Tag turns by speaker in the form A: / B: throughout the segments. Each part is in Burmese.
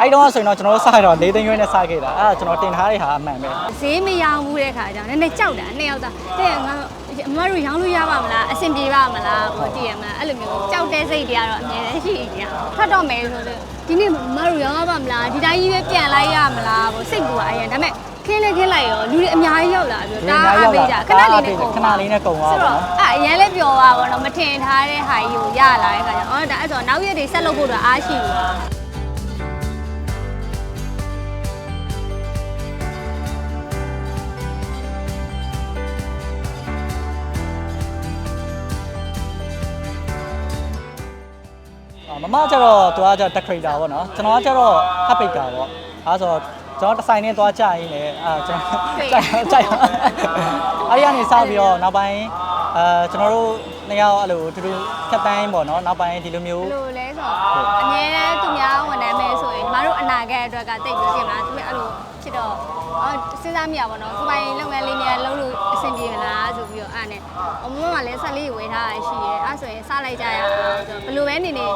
A: အဲ့တော့ဆိုရင်တော့ကျွန်တော်တို့စရတော့၄သိန်းရွေးနဲ့စခဲ့တာအဲ့ဒါကျွန်တော်တင်ထားတဲ့ဟာအမှန်ပဲ
B: ဈေးမရောဘူးတဲ့ခါကျတော့နည်းနည်းကြောက်တာနှစ်ယောက်သားတဲ့ငါအမတို့ရောင်းလို့ရပါမလားအဆင်ပြေပါမလားဟိုတည်ရမလားအဲ့လိုမျိုးကြောက်တဲ့စိတ်တွေကတော့အများကြီးရှိနေရဖတ်တော့မယ်ဆိုတော့ဒီနေ့မတို့ရောင်းရပါမလားဒီတိုင်းကြီးပဲပြန်လိုက်ရမလားဟိုစိတ်ကူကအရင်ဒါပေမဲ့ခင်းလေးခင်းလိုက်ရောလူတွေအများကြီးရောက်လာပြီးတော့အားပေးကြခဏလေးနဲ့ကုန်
A: ခဏလေးနဲ့ကုန်သွား
B: ဆို
A: ပါ
B: တော့
A: တော့
B: အဲ့အရင်လည်းပျော်သွားပါတော့မထင်ထားတဲ့ဟာကြီးကိုရလာတဲ့ခါကျတော့အော်ဒါအဲ့ဆိုနောက်ရက်တွေဆက်လုပ်ဖို့တော့အားရှိဘူး
A: မမကျတော့သူကကျတက်ခရိတာပေါ့နော်ကျွန်တော်ကကျတော့ဟပ်ပိတ်တာပေါ့အဲဆိုတော့ကျွန်တော်တစ်ဆိုင်နဲ့သွားကြရင်းလေအဲကျွန်တော်ကြိုက်ကြိုက်အဲ့ဒီကနေစပြီးတော့နောက်ပိုင်းအဲကျွန်တော်တို့နှစ်ယောက်အဲ့လိုတူတူဖြတ်တန်းပေါ့နော်နောက်ပိုင်းဒီလိုမျိုး
B: ဘယ်လိုလဲဆိုတော့အငြင်းတန်းသူများဝန်ထမ်းမယ်ဆိုရင်ညီမတို့အနာဂတ်အတွက်ကတိတ်ပြီးပြင်မလားသူအဲ့လိုဖြစ်တော့ အော်စဉ်းစားမိရပါတော့ကိုပိုင်လုပ်ငန်းလေးနဲ့လုံးလို့အဆင်ပြေမလားဆိုပြီးတော့အဲ့နဲ့အမမကလည်းဆက်လေးဝေထားရရှိရဲအဲ့ဆိုရင်စလိုက်ကြရအောင်ဆိုဘယ်လိုပဲနေနေ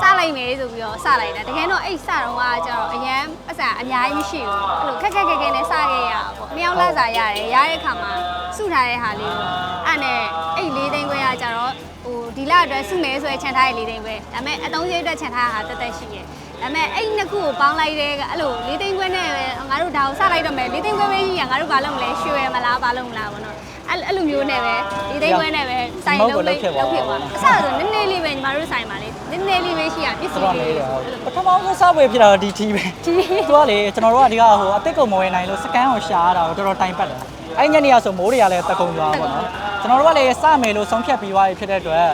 B: စလိုက်မယ်ဆိုပြီးတော့စလိုက်တာတကယ်တော့အဲ့စတော့ကကျတော့အရန်အစအများကြီးမရှိဘူးအဲ့လိုခက်ခက်ခက်ခက်နဲ့စခဲ့ရအောင်ပေါ့အမြောက်လာစားရတယ်ရတဲ့ခါမှာစုထားတဲ့ဟာလေးကိုအဲ့နဲ့အဲ့လေးသိန်းခွဲကကျတော့ဟိုဒီလအတွက်စုမယ်ဆိုရင်ခြံထားရလေးသိန်းပဲဒါပေမဲ့အတုံးစရိတ်အတွက်ခြံထားတာတက်တက်ရှိရဲ့ဒါပေမဲ့အဲ့နှစ်ခုကိုပေါင်းလိုက်တဲ့ကအဲ့လိုလေးသိန်းခွဲနဲ့ပဲငါတို့ဒါကိုစလိုက်တော့မယ်လေးသိန်းခွဲပဲကြီးရငါတို့ဘာလုပ်မလဲရွှေရမလားဘာလုပ်မလားဘောနော်အဲ့အဲ့လိုမျိုးနဲ့ပဲလေးသိန်းခွဲနဲ့ပဲစိုင်လုံးလေးလုပ်ဖြစ်သွားအစဆိုနည်းနည်းလေးပဲညီမတို့စိုင်ပါလေနည်းနည်းလေးပဲရှိရပစ္စ
A: တော်
B: ည်း
A: တော်
B: လေး
A: လေး
B: တွေ
A: တယ်ပထမဆုံးစဝယ်ဖြစ်တာတော့ဒီထီးပဲ
B: ဒီ
A: သူကလေကျွန်တော်တို့ကဒီကဟိုအစ်စ်ကုံမဝယ်နိုင်လို့စကန်ကိုရှာရတာကိုတော်တော်တိုင်ပတ်တယ်အဲ့ညနေကဆိုမိုးတွေကလည်းတကုံသွားပါတော့ ကျွန်တော်တို့ကလည်းစမယ်လို့ဆုံးဖြတ်ပြီးသွားပြီဖြစ်တဲ့အတွက်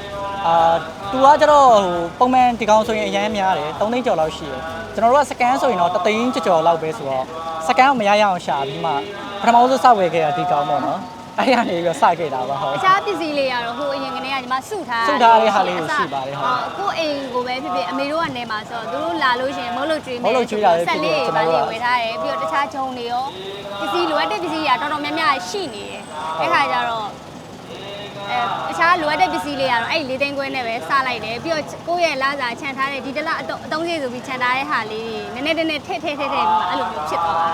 A: အာသူကကျတော့ဟိုပုံမှန်ဒီကောင်ဆိုရင်အရန်များတယ်3သိန်းကျော်လောက်ရှိတယ်ကျွန်တော်တို့ကစကန်ဆိုရင်တော့3သိန်းကျော်လောက်ပဲဆိုတော့စကန်ကိုမရရအောင်ရှာပြီးမှပထမဆုံးစဝယ်ခဲ့တာဒီကောင်ပေါ့နော်အဲ့ရနေပြီးတော့စခဲ့တာပါဟုတ်
B: တခြားပစ္စည်းလေးကတော့ဟိုအရင်ကတည်းကညီမစုထား
A: စုထားတဲ့ဟာလေးကိုရှိပါတယ်ဟုတ်
B: ကိုအိမ်ကိုပဲဖြစ်ဖြစ်အမေတို့ကနေမှာဆိုတော့သူတို့လာလို့ရှိရင်မဟုတ်လို့ကျွေးမယ်
A: မဟုတ်လို့ကျွေးတာလည်း
B: ဆက်လေး
A: ဖြစ်တယ်ကျွန်တော်တို့က
B: ပါလေးဝယ်ထားတယ်ပြီးတော့တခြားဂျုံတွေရောပစ္စည်းလိုအပ်တဲ့ပစ္စည်းတွေတော်တော်များများရှိနေတယ်အဲ့ခါကျတော့အဲတခြား လိုအပ်တဲ့ပစ္စည်းလေးကတော့အဲ့လေးသိန်းခွဲနဲ့ပဲစလိုက်တယ်ပြီးတော့ကိုယ့်ရဲ့လာစာခြံထားတဲ့ဒီတစ်လအတုံးအတုံးစီဆိုပြီးခြံထားတဲ့ဟာလေးတွေနည်းနည်းနည်းနည်းထည့်ထည့်ထည့်ထည့်ပြီးမှအဲ့လိုမျိုးဖြစ်သွားတာ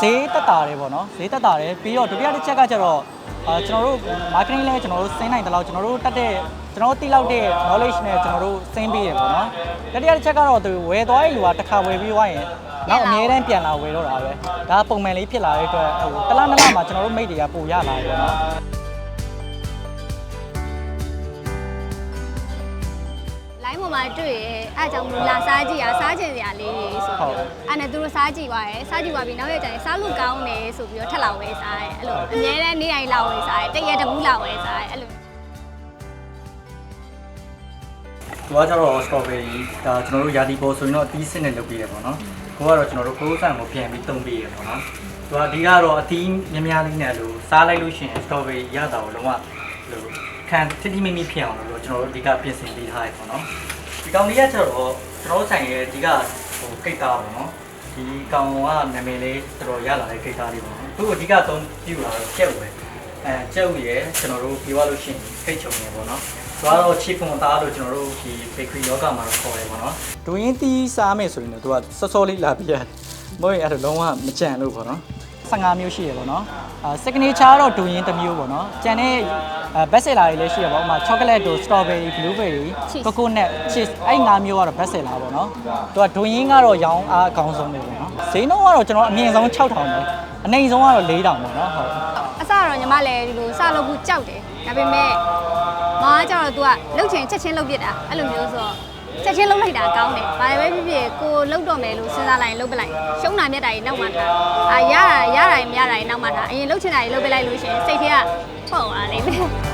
A: ဈေးတက်တာတယ်ပေါ့နော်ဈေးတက်တာတယ်ပြီးတော့ဒုတိယတစ်ချက်ကကျတော့အာကျွန်တော်တို့ marketing လဲကျွန်တော်တို့စိမ့်နိုင်တယ်လို့ကျွန်တော်တို့တက်တဲ့ကျွန်တော်တို့တိလောက်တဲ့ knowledge နဲ့ကျွန်တော်တို့စိမ့်ပေးရပေါ့နော်တတိယတစ်ချက်ကတော့သူဝယ်သွားတဲ့လူကတစ်ခါဝယ်ပြီးသွားရင်နောက်အများတန်းပြန်လာဝယ်တော့တာပဲဒါပုံမှန်လေးဖြစ်လာတဲ့အတွက်ဟိုတစ်လားနှစ်လားမှာကျွန်တော်တို့မိတ်တွေကပို့ရလာတယ်ပေါ့နော်
B: င်းပေါ်မှာတွေ့ရဲအဲ့အကြောင့်မလို့လာစားကြည့်ရစားချင်စရာလေးတွေဆိုပြီးတော့အဲ့နဲ့သူတို့စားကြည့်သွားရဲစားကြည့်သွားပြီးနောက်ရက်ကျရင်စားလို့ကောင်းတယ်ဆိုပြီးတော့ထက်လာဝဲစားရဲအဲ့လိုအများနဲ့နေတိုင်းလာဝဲစားရဲတရက်တမူးလာဝဲစားရဲအဲ့လို
A: သူကကျတော့ strawberry ဒါကျွန်တော်တို့ရာသီပေါ်ဆိုရင်တော့အသီးစစ်နဲ့လုပ်ပေးရပေါ့နော်ကိုကတော့ကျွန်တော်တို့ကိုယ်ဆန်ကိုပြန်ပြီးတုံးပေးရပေါ့နော်သူကအဓိကတော့အသီးများများလေးနဲ့လို့စားလိုက်လို့ရှိရင် strawberry ရတာကိုလုံးဝလို့ ခံတိတိမိမိဖြစ်အောင်လို့ကျွန်တော်တို့အဓိကပြင်ဆင်ပေးထားရပေါ့နော်ဒီကောင်လေးကကျတော့ကျွန်တော်တို့ဆိုင်ရဲ့အဓိကဟိုကိတ်သားပေါ့နော်ဒီကောင်ကနာမည်လေးတော်တော်ရလာတဲ့ကိတ်သားလေးပေါ့နော်သူအဓိကအသုံးပြုတာတော့ကျက်ပဲအဲကျက်ဥရယ်ကျွန်တော်တို့ပြောရလို့ရှိရင်ခိတ်ချုံနေပေါ့နော်သူကတော့ chip ဖွန်သားလို့ကျွန်တော်တို့ဒီ bakery လောကမှာတော့ခေါ်တယ်ပေါ့နော်။ဒူရင်းတီးစားမယ်ဆိုရင်တော့သူကစောစောလေးလာပြရတယ်။မဟုတ်ရင်အဲ့ဒါလုံးဝမကြံလို့ပေါ့နော်။ 15မျိုးရှိရပေါ့နော်။အာ signature တော့ဒူရင်းတစ်မျိုးပေါ့နော်။ကြံတဲ့အဲ best seller တွေလည်းရှိရပေါ့။ဥပမာ chocolate တို့ strawberry blueberry
B: Cheese
A: coconut cheese အဲ့၅မျိုးကတော့ best seller ပေါ့နော်။သူကဒူရင်းကတော့ရောင်းအားအကောင်းဆုံးပဲပေါ့နော်။ဈေးနှုန်းကတော့ကျွန်တော်အမြင့်ဆုံး6000ပဲ။အနိမ့်ဆုံးကတော့4000ပေါ့နော်ဟုတ်။
B: အစတော့ညီမလည်းဒီလိုစလုပ်ဖို့ကြောက်တယ်ဒါပေမဲ့ငါကကြတော့ तू ကလှုပ်ချင်ချက်ချင်းလှုပ်ပြစ်တာအဲ့လိုမျိုးဆိုတော့ ချက်ချင်းလှုပ်လိုက်တာကောင်းတယ်ဘာပဲဖြစ်ဖြစ်ကိုလှုပ်တော့မယ်လို့စဉ်းစားလိုက်ရင်လှုပ်ပလိုက်ရှုံးတာမြတ်တာကြီးနောက်မှထားအာရတာရတာကြီးမရတာကြီးနောက်မှထားအရင်လှုပ်ချင်တာကြီးလှုပ်ပလိုက်လို့ရှိရင်စိတ်ထဲကပေါ့သွားလိမ့်မယ်